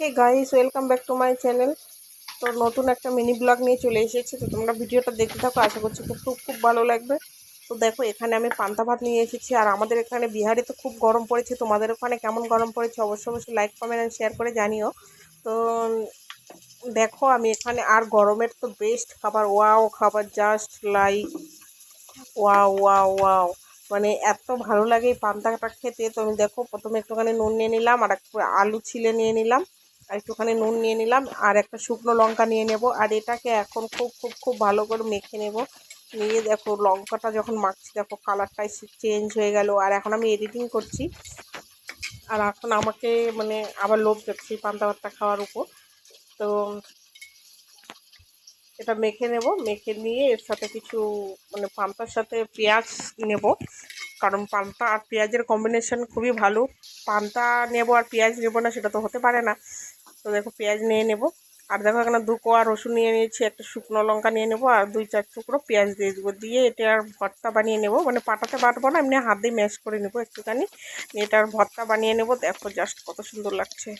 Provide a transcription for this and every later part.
Hey guys welcome back to my channel তো নতুন একটা মিনি ব্লগ নিয়ে চলে এসেছি। তো তোমরা ভিডিওটা দেখতে থাকো, আশা করছি খুব খুব খুব ভালো লাগবে। তো দেখো, এখানে আমি পান্তা ভাত নিয়ে এসেছি। আর আমাদের এখানে বিহারে তো খুব গরম পড়েছে। তোমাদের ওখানে কেমন গরম পড়েছে? অবশ্যই অবশ্যই লাইক কমেন্ট অ্যান্ড শেয়ার করে জানিও। তো দেখো, আমি এখানে, আর গরমের তো বেস্ট খাবার। ওয়াও খাবার just like wow wow wow মানে এত ভালো লাগে এই পান্তাটা খেতে। তো আমি দেখো, প্রথমে একটুখানি নুন নিয়ে নিলাম, আর একটু আলু ছিলে নিয়ে নিলাম। আর একটুখানি নুন নিয়ে নিলাম আর একটা শুকনো লঙ্কা নিয়ে নেব। আর এটাকে এখন খুব খুব খুব ভালো করে মেখে নেব। নিয়ে দেখো লঙ্কাটা যখন মাখছি, দেখো কালারটাই চেঞ্জ হয়ে গেল। আর এখন আমি এডিটিং করছি। আর এখন আমাকে মানে আবার লোভ যাচ্ছে পান্তা ভাতটা খাওয়ার উপর। তো এটা মেখে নেব। মেখে নিয়ে এর সাথে কিছু মানে পান্তার সাথে পেঁয়াজ নেব। কারণ পান্তা আর পেঁয়াজের কম্বিনেশন খুবই ভালো। পান্তা নেব আর পেঁয়াজ নেব না, সেটা তো হতে পারে না। তো দেখো, পেঁয়াজ নিয়ে নেব। আর দেখো, এখানে দু কোয়া রসুন নিয়ে নিয়েছি, একটা শুকনো লঙ্কা নিয়ে নেব, আর দুই চার টুকরো পেঁয়াজ দিয়ে দেবো। দিয়ে এটার ভর্তা বানিয়ে নেব। মানে পাটাতে বাটবো না, এমনি হাত দিয়ে ম্যাশ করে নেব একটুখানি। এটার ভর্তা বানিয়ে নেব। দেখো জাস্ট কত সুন্দর লাগছে।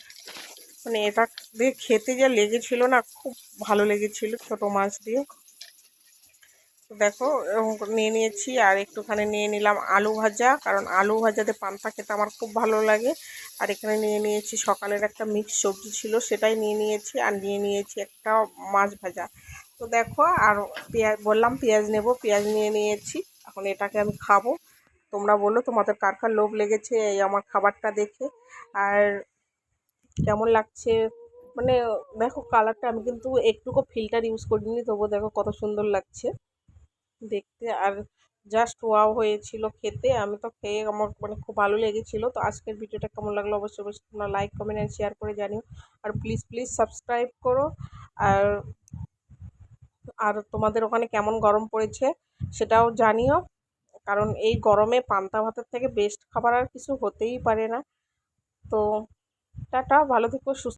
মানে এটা দিয়ে খেতে যা লেগেছিল না, খুব ভালো লেগেছিল ছোট মাছ দিয়ে। দেখো নিয়ে নিয়েছি আর একটুখানি নিয়ে নিলাম আলু ভাজা। কারণ আলু ভাজাতে পান্তা খেতে আমার খুব ভালো লাগে। আর এখানে নিয়ে নিয়েছি সকালের একটা মিক্স সবজি ছিল, সেটাই নিয়ে নিয়েছি আর নিয়ে নিয়েছি একটা মাছ ভাজা। তো দেখো, আর পেঁয়াজ, বললাম পেঁয়াজ নেব, পেঁয়াজ নিয়ে নিয়েছি। এখন এটাকে আমি খাব। তোমরা বলো, তোমাদের কার কার লোভ লেগেছে এই আমার খাবারটা দেখে? আর কেমন লাগছে? মানে দেখো কালারটা আমি কিন্তু একটুকু ফিল্টার ইউজ করিনি, তবুও দেখো কত সুন্দর লাগছে। দেখতে। আর জাস্ট ওয়াও হয়েছিল খেতে। আমি তো খেয়ে আমার মানে খুব ভালো লেগেছিল। তো আজকের ভিডিওটা কেমন লাগল অবশ্যই অবশ্যই তোমরা লাইক কমেন্ট অ্যান্ড শেয়ার করে জানিও। আর প্লিজ প্লিজ সাবস্ক্রাইব করো। আর আর তোমাদের ওখানে কেমন গরম পড়েছে সেটাও জানিও। কারণ এই গরমে পান্তা ভাতের থেকে বেস্ট খাবার আর কিছু হতেই পারে না। তো টাটা, ভালো থেকো, সুস্থ